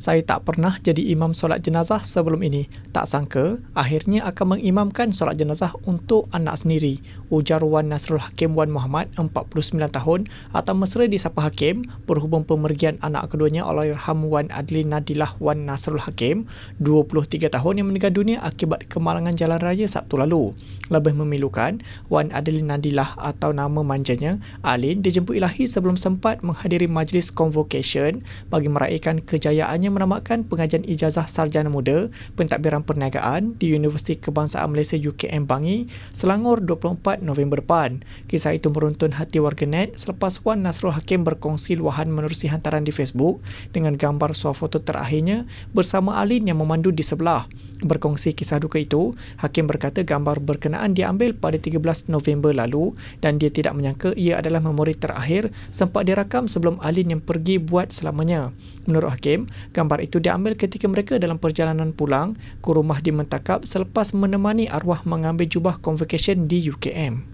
Saya tak pernah jadi imam solat jenazah sebelum ini. Tak sangka, akhirnya akan mengimamkan solat jenazah untuk anak sendiri. Ujar Wan Nasrul Hakim Wan Muhammad, 49 tahun, atau mesra disapa Hakim, berhubung pemergian anak keduanya Allahyarham Wan Adli Nadilah Wan Nasrul Hakim, 23 tahun yang meninggal dunia akibat kemalangan jalan raya Sabtu lalu. Lebih memilukan, Wan Adli Nadilah atau nama manjanya, Alin dijemput ilahi sebelum sempat menghadiri majlis convocation bagi meraihkan kejayaannya menamakan pengajian ijazah sarjana muda pentadbiran perniagaan di Universiti Kebangsaan Malaysia UKM Bangi Selangor 24 November depan. Kisah itu meruntun hati warganet selepas Wan Nasrul Hakim berkongsi luahan menerusi hantaran di Facebook dengan gambar swafoto terakhirnya bersama Alin yang memandu di sebelah. Berkongsi kisah duka itu, Hakim berkata gambar berkenaan diambil pada 13 November lalu dan dia tidak menyangka ia adalah memori terakhir sempat dirakam sebelum Alin yang pergi buat selamanya. Menurut Hakim, gambar itu diambil ketika mereka dalam perjalanan pulang ke rumah di Mentakap selepas menemani arwah mengambil jubah convocation di UKM.